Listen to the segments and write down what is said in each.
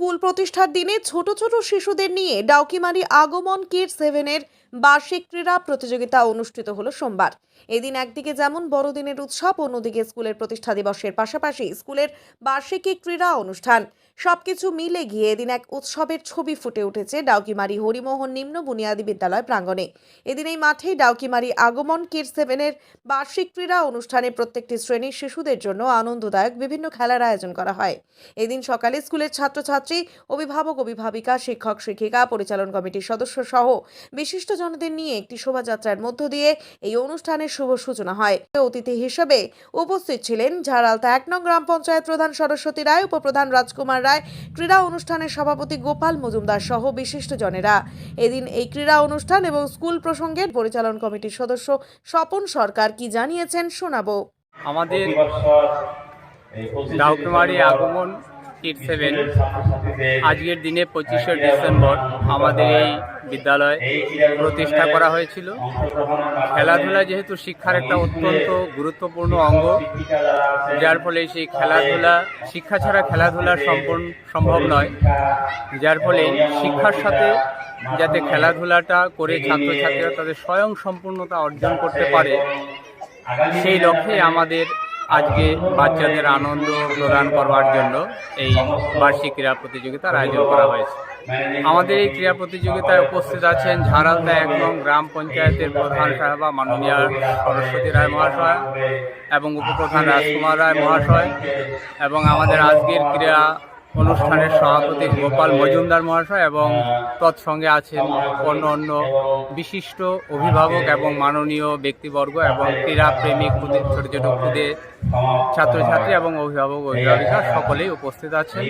School প্রতিষ্ঠার দিনে ছোট ছোট শিশুদের নিয়ে ডাউকিমারি আগমন কিড সেভেনের বার্ষিক ক্রীড়া প্রতিযোগিতা অনুষ্ঠিত হলো সোমবার। এদিন একদিকে যেমন বড়দিনের উৎসব, অন্যদিকে স্কুলের প্রতিষ্ঠা দিবসের পাশাপাশি স্কুলের বার্ষিকী ক্রীড়া অনুষ্ঠান। সবকিছু মিলে গিয়ে এদিন এক উৎসবের ছবি ফুটে উঠেছে ডাউকিমারি হরিমোহন নিম্ন বুনিয়াদী বিদ্যালয় প্রাঙ্গণে। এদিন এই মাঠেই ডাউকিমারি আগমন কিড সেভেনের বার্ষিক ক্রীড়া অনুষ্ঠানে প্রত্যেকটি শ্রেণির শিশুদের জন্য আনন্দদায়ক বিভিন্ন খেলার আয়োজন করা হয়। এদিন সকালে স্কুলের ছাত্রছাত্রী অভিভাবক অভিভাবিকা শিক্ষক শিক্ষিকা পরিচালন কমিটির সদস্য সহ বিশিষ্টজনদের নিয়ে একটি শোভাযাত্রার মধ্য দিয়ে এই অনুষ্ঠানের শুভ সূচনা হয়। অতিথি হিসেবে উপস্থিত ছিলেন ঝাড়ালতা এক নং গ্রাম পঞ্চায়েত প্রধান সরস্বতী রায় উপপ্রধান রাজকুমার রায় ক্রীড়া অনুষ্ঠানের সভাপতি গোপাল মজুমদার সহ বিশিষ্টজনেরা এদিন এই ক্রীড়া অনুষ্ঠান এবং স্কুল প্রসঙ্গে পরিচালন কমিটির সদস্য স্বপন সরকার কি জানিয়েছেন শোনাবো। আমাদের ডাউকুমারি আগমন কিট সেভেন আজকের দিনে পঁচিশে ডিসেম্বর আমাদের এই বিদ্যালয় প্রতিষ্ঠা করা হয়েছিল। খেলাধুলা যেহেতু শিক্ষার একটা অত্যন্ত গুরুত্বপূর্ণ অঙ্গ, যার ফলে সেই খেলাধুলা, শিক্ষা ছাড়া খেলাধুলা সম্পূর্ণ সম্ভব নয়। যার ফলে শিক্ষার সাথে যাতে খেলাধুলাটা করে ছাত্রছাত্রীরা তাদের স্বয়ং সম্পূর্ণতা অর্জন করতে পারে, সেই লক্ষ্যে আমাদের আজকে বাচ্চাদের আনন্দ প্রদান করবার জন্য এই বার্ষিক ক্রীড়া প্রতিযোগিতার আয়োজন করা হয়েছে। আমাদের এই ক্রীড়া প্রতিযোগিতায় উপস্থিত আছেন ঝাড়ালদা এক নং গ্রাম পঞ্চায়েতের প্রধান সাহেবা মাননীয় সরস্বতী রায় মহাশয় এবং উপপ্রধান রাজকুমার রায় মহাশয় এবং আমাদের আজকের ক্রীড়া অনুষ্ঠানের সভাপতি গোপাল মজুমদার মহাশয় এবং তৎসঙ্গে আছেন অন্য অন্য বিশিষ্ট অভিভাবক এবং মাননীয় ব্যক্তিবর্গ এবং ক্রীড়া প্রেমিক ছোট ছোট খুদে ছাত্রছাত্রী এবং অভিভাবক অভিভাবিকা সকলেই উপস্থিত আছেন।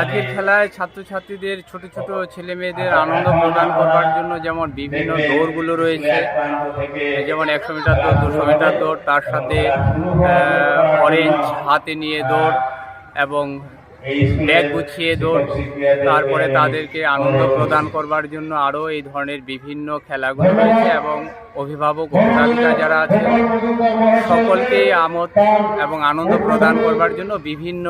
আজকের খেলায় ছাত্রছাত্রীদের ছোট ছোট ছেলে মেয়েদের আনন্দ প্রদান করবার জন্য যেমন বিভিন্ন দৌড়গুলো রয়েছে যেমন একশো মিটার দৌড় দুশো মিটার দৌড় তার সাথে অরেঞ্জ হাতে নিয়ে দৌড় এবং ব্যাগ গুছিয়ে দৌড়। তারপরে তাদেরকে আনন্দ প্রদান করবার জন্য আরও এই ধরনের বিভিন্ন খেলাগুলো রয়েছে এবং অভিভাবক অভিভাবিকা যারা আছে সকলকেই আমোদ এবং আনন্দ প্রদান করবার জন্য বিভিন্ন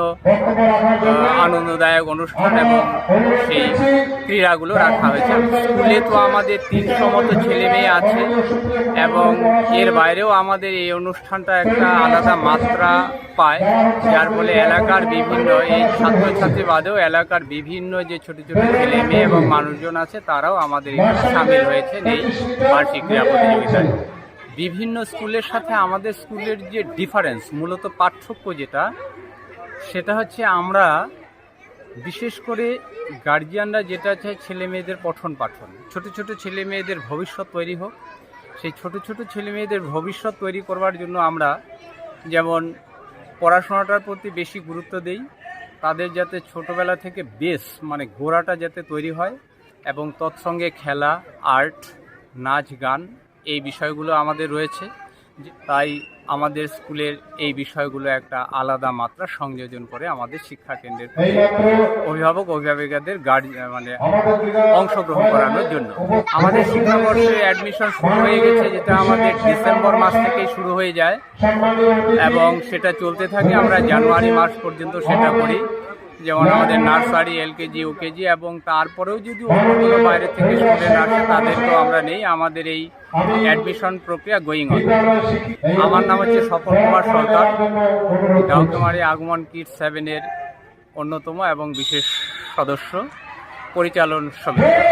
আনন্দদায়ক অনুষ্ঠান এবং সেই ক্রীড়াগুলো রাখা হয়েছে। স্কুলে তো আমাদের তিনশো মতো ছেলে মেয়ে আছে এবং এর বাইরেও আমাদের এই অনুষ্ঠানটা একটা আলাদা মাত্রা পায় যার ফলে এলাকার বিভিন্ন এই ছাত্রছাত্রী বাদেও এলাকার বিভিন্ন যে ছোট ছোট ছেলে মেয়ে এবং মানুষজন আছে, তারাও আমাদের এখানে সামিল হয়েছেন এই বার্ষিক ক্রীড়া প্রতিযোগিতায়। বিভিন্ন স্কুলের সাথে আমাদের স্কুলের যে ডিফারেন্স, মূলত পার্থক্য যেটা, সেটা হচ্ছে আমরা বিশেষ করে গার্জিয়ানরা যেটা চায় ছেলে মেয়েদের পঠন পাঠন। ছোট ছোট ছেলে মেয়েদের ভবিষ্যৎ তৈরি হোক, সেই ছোট ছোট ছেলে মেয়েদের ভবিষ্যৎ তৈরি করবার জন্য আমরা যেমন পড়াশোনাটার প্রতি বেশি গুরুত্ব দেই তাদের যাতে ছোটবেলা থেকে বেস মানে গোড়াটা যাতে তৈরি হয় এবং তৎসঙ্গে খেলা আর্ট নাচ, গান এই বিষয়গুলো আমাদের রয়েছে। তাই আমাদের স্কুলের এই বিষয়গুলো একটা আলাদা মাত্রা সংযোজন করে আমাদের শিক্ষা কেন্দ্রের অভিভাবক অভিভাবিকাদের গার্ড মানে অংশগ্রহণ করানোর জন্য। আমাদের শিক্ষাবর্ষে অ্যাডমিশন শুরু হয়ে গেছে যেটা আমাদের ডিসেম্বর মাস থেকেই শুরু হয়ে যায়। এবং সেটা চলতে থাকে আমরা জানুয়ারি মাস পর্যন্ত সেটা করি। যেমন আমাদের নার্সারি, এলকেজি, ইউকেজি এবং তারপরেও যদি অন্য কোনো বাইরে থেকে স্টুডেন্ট আসে তাদেরকেও আমরা নেই। আমাদের এই অ্যাডমিশন প্রক্রিয়া গোয়িং অন আমার নাম হচ্ছে সফল কুমার সরকার। ডাউকুমারি আগমন কিট সেভেনের অন্যতম এবং বিশেষ সদস্য। পরিচালন সমিতি।